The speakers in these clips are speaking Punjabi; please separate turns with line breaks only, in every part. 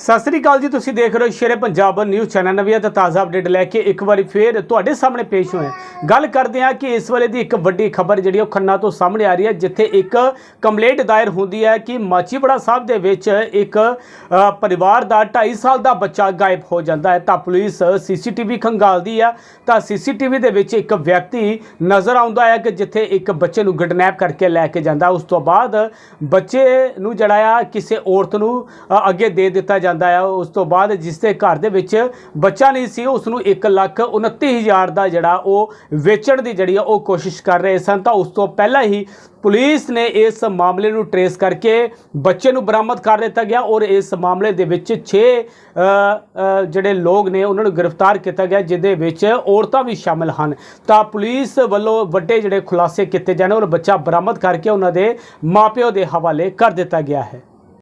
ਸਤਿ ਸ੍ਰੀ ਅਕਾਲ ਜੀ, ਤੁਸੀਂ ਦੇਖ ਰਹੇ ਹੋ ਸ਼ੇਰੇ ਪੰਜਾਬ ਨਿਊਜ਼ ਚੈਨਲ ਨਵੀਂ ਤੇ ਤਾਜ਼ਾ ਅਪਡੇਟ ਲੈ ਕੇ ਇੱਕ ਵਾਰੀ ਫੇਰ ਤੁਹਾਡੇ ਸਾਹਮਣੇ ਪੇਸ਼ ਹੋਏ ਗੱਲ ਕਰਦੇ ਹਾਂ ਕਿ ਇਸ ਵੇਲੇ ਦੀ ਇੱਕ ਵੱਡੀ ਖਬਰ ਜਿਹੜੀ ਉਹ ਖੰਨਾ ਤੋਂ ਸਾਹਮਣੇ ਆ ਰਹੀ ਹੈ, ਜਿੱਥੇ ਇੱਕ ਕੰਪਲੇਂਟ ਦਾਇਰ ਹੁੰਦੀ ਹੈ ਕਿ ਮਾਚੀਪੜਾ ਸਾਹਿਬ ਦੇ ਵਿੱਚ ਇੱਕ ਪਰਿਵਾਰ ਦਾ 2.5 ਸਾਲ ਦਾ ਬੱਚਾ ਗਾਇਬ ਹੋ ਜਾਂਦਾ ਹੈ। ਤਾਂ ਪੁਲਿਸ ਸੀਸੀਟੀਵੀ ਖੰਗਾਲਦੀ ਆ, ਤਾਂ ਸੀਸੀਟੀਵੀ ਦੇ ਵਿੱਚ ਇੱਕ ਵਿਅਕਤੀ ਨਜ਼ਰ ਆਉਂਦਾ ਹੈ ਕਿ ਜਿੱਥੇ ਇੱਕ ਬੱਚੇ ਨੂੰ ਕਿਡਨੈਪ ਕਰਕੇ ਲੈ ਕੇ ਜਾਂਦਾ ਉਸ ਤੋਂ ਬਾਅਦ ਬੱਚੇ ਨੂੰ ਜਿਹੜਾ ਆ, ਕਿਸੇ ਔਰਤ ਨੂੰ ਅੱਗੇ ਦੇ ਦਿੱਤਾ ਜਾਂਦਾ ਹੈ ਉਸ ਤੋਂ ਬਾਅਦ ਜਿਸ ਦੇ ਘਰ ਦੇ ਵਿੱਚ ਬੱਚਾ ਨਹੀਂ ਸੀ ਉਸ ਨੂੰ 1 ਲੱਖ 29 ਹਜ਼ਾਰ ਦਾ ਜਿਹੜਾ ਉਹ ਵੇਚਣ ਦੀ ਜਿਹੜੀ ਆ ਉਹ ਕੋਸ਼ਿਸ਼ ਕਰ ਰਹੇ ਸਨ। ਤਾਂ ਉਸ ਤੋਂ ਪਹਿਲਾਂ ਹੀ ਪੁਲਿਸ ਨੇ ਇਸ ਮਾਮਲੇ ਨੂੰ ਟਰੇਸ ਕਰਕੇ ਬੱਚੇ ਨੂੰ ਬਰਾਮਦ ਕਰ ਦਿੱਤਾ ਗਿਆ ਔਰ ਇਸ ਮਾਮਲੇ ਦੇ ਵਿੱਚ 6 ਜਿਹੜੇ ਲੋਕ ਨੇ ਉਹਨਾਂ ਨੂੰ ਗ੍ਰਿਫਤਾਰ ਕੀਤਾ ਗਿਆ, ਜਿਹਦੇ ਵਿੱਚ ਔਰਤਾਂ ਵੀ ਸ਼ਾਮਲ ਹਨ। ਤਾਂ ਪੁਲਿਸ ਵੱਲੋਂ ਵੱਡੇ ਜਿਹੜੇ ਖੁਲਾਸੇ ਕੀਤੇ ਜਾਣ ਔਰ ਬੱਚਾ ਬਰਾਮਦ ਕਰਕੇ ਉਹਨਾਂ ਦੇ ਮਾਪਿਓ ਦੇ ਹਵਾਲੇ ਕਰ ਦਿੱਤਾ ਗਿਆ ਹੈ।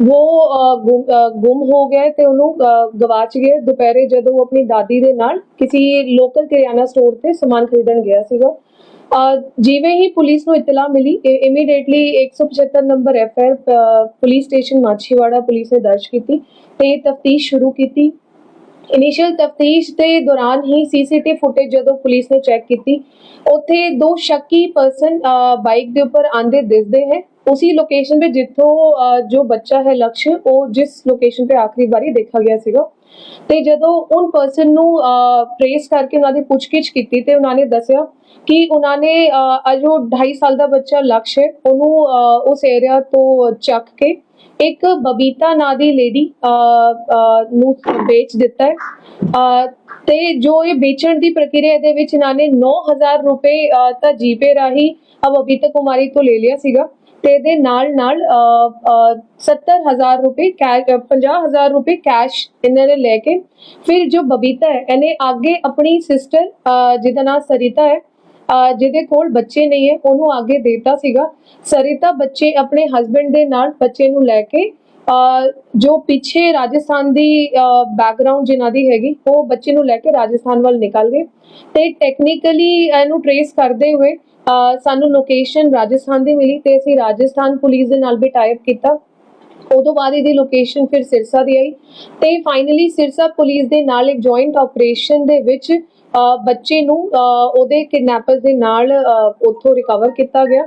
ਉਹ ਗੁੰਮ ਹੋ ਗਿਆ ਤੇ ਉਹਨੂੰ ਗਵਾਚ ਗਿਆ ਦੁਪਹਿਰੇ ਜਦੋਂ ਉਹ ਆਪਣੀ ਦਾਦੀ ਦੇ ਨਾਲ ਕਿਸੇ ਲੋਕਲ ਕਿਰਿਆਨਾ ਸਟੋਰ ਤੇ ਸਮਾਨ ਖਰੀਦਣ ਗਿਆ ਸੀਗਾ ਜਿਵੇਂ ਹੀ ਪੁਲਿਸ ਨੂੰ ਇਤਲਾਹ ਮਿਲੀ immediately 175 number FIR police station Machhiwara police ਨੇ ਦਰਜ ਕੀਤੀ ਤੇ ਤਫਤੀਸ਼ ਸ਼ੁਰੂ ਕੀਤੀ ਇਨੀਸ਼ੀਅਲ ਤਫਤੀਸ਼ ਦੇ ਦੌਰਾਨ ਹੀ ਸੀਸੀਟੀਵੀ ਫੁਟੇਜ ਜਦੋਂ ਪੁਲਿਸ ਨੇ ਚੈੱਕ ਕੀਤੀ, ਉੱਥੇ ਦੋ ਸ਼ੱਕੀ ਪਰਸਨ ਬਾਈਕ ਦੇ ਉੱਪਰ ਆਂਦੇ ਦਿਸਦੇ ਹੈ। ਉਸੇ ਲੋਕੇਸ਼ਨ ਤੇ ਜਿੱਥੋਂ ਜੋ ਬੱਚਾ ਹੈ ਲਕਸ਼, ਉਹ ਜਿਸ ਲੋਕੇਸ਼ਨ ਤੇ ਆਖਰੀ ਵਾਰੀ ਦੇਖਿਆ ਗਿਆ ਸੀਗਾ ਤੇ ਜਦੋਂ ਉਨ ਪਰਸਨ ਨੂੰ ਟ੍ਰੇਸ ਕਰਕੇ ਉਹਨਾਂ ਦੀ ਪੁੱਛਗਿੱਛ ਕੀਤੀ ਤੇ ਉਹਨਾਂ ਨੇ ਦੱਸਿਆ ਕਿ ਉਹਨਾਂ ਨੇ ਅ, 2.5 ਸਾਲ ਦਾ ਬੱਚਾ ਲਕਸ਼ ਹੈ ਉਹਨੂੰ ਉਸ ਏਰੀਆ ਤੋਂ ਚੱਕ ਕੇ ਇੱਕ ਬਬੀਤਾ ਨਾਂ ਦੀ ਲੇਡੀ ਨੂੰ ਵੇਚ ਦਿੱਤਾ ਹੈ। ਅ, ਤੇ ਜੋ ਇਹ ਵੇਚਣ ਦੀ ਪ੍ਰਕਿਰਿਆ ਦੇ ਵਿੱਚ ਇਹਨਾਂ ਨੇ 9000 ਰੁਪਏ ਅ, ਤਾਂ ਜੀਪੇ ਰਾਹੀਂ ਅ, ਬਬੀਤਾ ਕੁਮਾਰੀ ਤੋਂ ਲੈ ਲਿਆ ਸੀਗਾ। ਤੇ ਇਹਦੇ ਨਾਲ ਨਾਲ 70000 ਰੁਪਏ 50000 ਰੁਪਏ ਕੈਸ਼ ਇਹਨਾਂ ਨੇ ਲੈ ਕੇ ਫਿਰ ਜੋ ਬਬੀਤਾ ਹੈ, ਇਹਨੇ ਅੱਗੇ ਆਪਣੀ ਸਿਸਟਰ ਜਿਹਦਾ ਨਾਮ ਸਰਿਤਾ ਹੈ ਜਿਹਦੇ ਕੋਲ ਬੱਚੇ ਨਹੀਂ ਹੈ, ਉਹਨੂੰ ਅੱਗੇ ਦੇਤਾ ਸੀਗਾ। ਸਰਿਤਾ ਬੱਚੇ ਆਪਣੇ ਹਸਬੰਡ ਦੇ ਨਾਲ ਬੱਚੇ ਨੂੰ ਲੈ ਕੇ ਜੋ ਪਿੱਛੇ ਰਾਜਸਥਾਨ ਦੀ ਬੈਕਗ੍ਰਾਉਂਡ ਜਿਨ੍ਹਾਂ ਦੀ ਹੈਗੀ, ਉਹ ਬੱਚੇ ਨੂੰ ਲੈ ਕੇ ਰਾਜਸਥਾਨ ਵੱਲ ਨਿਕਲ ਗਏ ਤੇ ਟੈਕਨੀਕਲੀ ਇਹਨੂੰ ਟ੍ਰੇਸ ਕਰਦੇ ਹੋਏ ਸਾਨੂੰ ਲੋਕੇਸ਼ਨ ਰਾਜਸਥਾਨ ਦੀ ਮਿਲੀ ਤੇ ਅਸੀਂ ਰਾਜਸਥਾਨ ਪੁਲਿਸ ਦੇ ਨਾਲ ਵੀ ਟਾਈਪ ਕੀਤਾ। ਉਦੋਂ ਬਾਅਦ ਇਹਦੀ ਲੋਕੇਸ਼ਨ ਫਿਰ ਸਿਰਸਾ ਦੀ ਆਈ ਤੇ ਫਾਈਨਲੀ ਸਿਰਸਾ ਪੁਲਿਸ ਦੇ ਨਾਲ ਇੱਕ ਜੁਆਇੰਟ ਆਪਰੇਸ਼ਨ ਦੇ ਵਿੱਚ ਬੱਚੇ ਨੂੰ ਉਹਦੇ ਕਿਡਨੈਪਰਸ ਦੇ ਨਾਲ ਉੱਥੋਂ ਰਿਕਵਰ ਕੀਤਾ ਗਿਆ।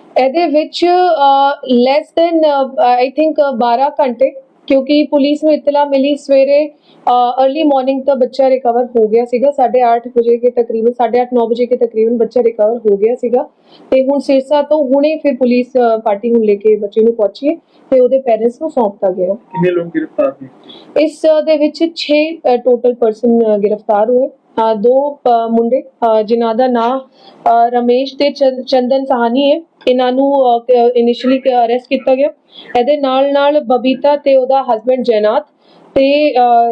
ਇਹਦੇ ਵਿੱਚ ਲੈਸ ਦੈਨ ਆਈ ਥਿੰਕ 12 ਘੰਟੇ ਕਿਉਂਕਿ ਪੁਲਿਸ ਨੂੰ ਇਤਲਾ ਮਿਲੀ ਸਵੇਰੇ अर्ਲੀ ਮਾਰਨਿੰਗ ਤੱਕ ਬੱਚਾ ਰਿਕਵਰ ਹੋ ਗਿਆ ਸੀਗਾ 8:30 ਵਜੇ ਕੇ ਤਕਰੀਬਨ 8:30 9 ਵਜੇ ਕੇ ਤਕਰੀਬਨ ਬੱਚਾ ਰਿਕਵਰ ਹੋ ਗਿਆ ਸੀਗਾ। ਤੇ ਹੁਣ ਸਿਰਸਾ ਤੋਂ ਹੁਣੇ ਫਿਰ ਪੁਲਿਸ ਪਾਰਟੀ ਹੁਣ ਲੈ ਕੇ ਬੱਚੇ ਨੂੰ ਪਹੁੰਚੀ ਹੈ ਤੇ ਉਹਦੇ ਪੇਰੈਂਟਸ ਨੂੰ ਸੌਂਪਤਾ ਗਿਆ।
ਕਿੰਨੇ ਲੋਕ ਗ੍ਰਿਫਤਾਰ ਨੇ?
ਇਸ ਦੇ ਵਿੱਚ 6 ਟੋਟਲ ਪਰਸਨ ਗ੍ਰਿਫਤਾਰ ਹੋਏ। ਦੋ ਮੁੰਡੇ ਜਿਨ੍ਹਾਂ ਦਾ ਨਾਮ ਰਮੇਸ਼ ਤੇ ਚੰਦਨ ਸਾਹਨੀ ਹੈ। ਇਹਨਾਂ ਨੂੰ ਇਨੀਸ਼ੀਅਲੀ ਅਰੈਸਟ ਕੀਤਾ ਗਿਆ। ਇਹਦੇ ਨਾਲ ਨਾਲ ਬਬੀਤਾ ਤੇ ਉਹਦਾ ਹਸਬੰਡ ਜੈਨਾਤ ਤੇ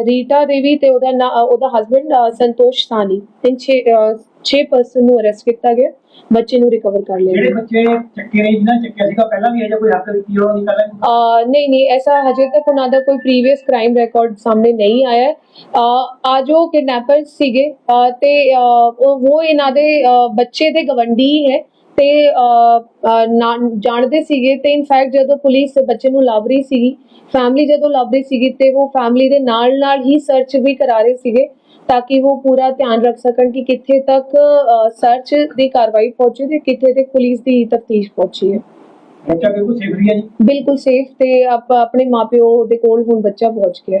ਰੀਟਾ ਦੇਵੀ ਤੇ ਉਹਦਾ ਉਹਦਾ ਹਸਬੰਡ ਸੰਤੋਸ਼ ਸਾਨੀ ਤਿੰਨ 6 6 ਪਰਸਨ ਨੂੰ ਅਰੈਸਟ ਕੀਤਾ ਗਿਆ। ਬੱਚੇ ਨੂੰ ਰਿਕਵਰ ਕਰ ਲਿਆ
ਜਿਹੜੇ ਬੱਚੇ ਚੱਕੇ ਨੇ ਜਿਹਨਾਂ ਚੱਕਿਆ ਸੀਗਾ ਪਹਿਲਾਂ ਵੀ ਇਹ ਜਿਹਾ ਕੋਈ ਹੱਕ ਦਿੱਤੀ ਉਹਨਾਂ ਦੀ ਪਹਿਲਾਂ
ਨਹੀਂ ਨਹੀਂ ਐਸਾ ਹਜੇ ਤੱਕ ਉਹਨਾਂ ਦਾ ਕੋਈ ਪ੍ਰੀਵੀਅਸ ਕ੍ਰਾਈਮ ਰਿਕਾਰਡ ਸਾਹਮਣੇ ਨਹੀਂ ਆਇਆ। ਆ ਜੋ ਕਿਡਨੈਪਰ ਸੀਗੇ। ਤੇ ਉਹ ਇਹਨਾਂ ਦੇ ਬੱਚੇ ਦੇ ਗਵੰਡੀ ਹੈ। ਤੇ ਜਾਣਦੇ ਸੀਗੇ ਤੇ ਇਨਫੈਕਟ ਜਦੋਂ ਪੁਲਿਸ ਬੱਚੇ ਨੂੰ ਲੱਭ ਰਹੀ ਸੀਗੀ ਫੈਮਿਲੀ ਜਦੋਂ ਲੱਭ ਰਹੀ ਸੀਗੀ ਤੇ ਉਹ ਫੈਮਿਲੀ ਦੇ ਨਾਲ ਨਾਲ ਹੀ ਸਰਚ ਵੀ ਕਰਾ ਰਹੇ ਸੀਗੇ ਤਾਂ ਕਿ ਉਹ ਪੂਰਾ ਧਿਆਨ ਰੱਖ ਸਕਣ ਕਿ ਕਿੱਥੇ ਤੱਕ ਸਰਚ ਦੀ ਕਾਰਵਾਈ ਪਹੁੰਚੀ ਤੇ ਕਿੱਥੇ ਤੱਕ ਪੁਲਿਸ ਦੀ ਤਫਤੀਸ਼ ਪਹੁੰਚੀ ਹੈ।
ਬੱਚਾ ਬਿਲਕੁਲ ਸੇਫ ਰਹੀ ਹੈ ਜੀ?
ਬਿਲਕੁਲ ਸੇਫ ਤੇ ਆਪ ਆਪਣੇ ਮਾਪਿਓ ਦੇ ਕੋਲ ਹੁਣ ਬੱਚਾ ਪਹੁੰਚ ਗਿਆ।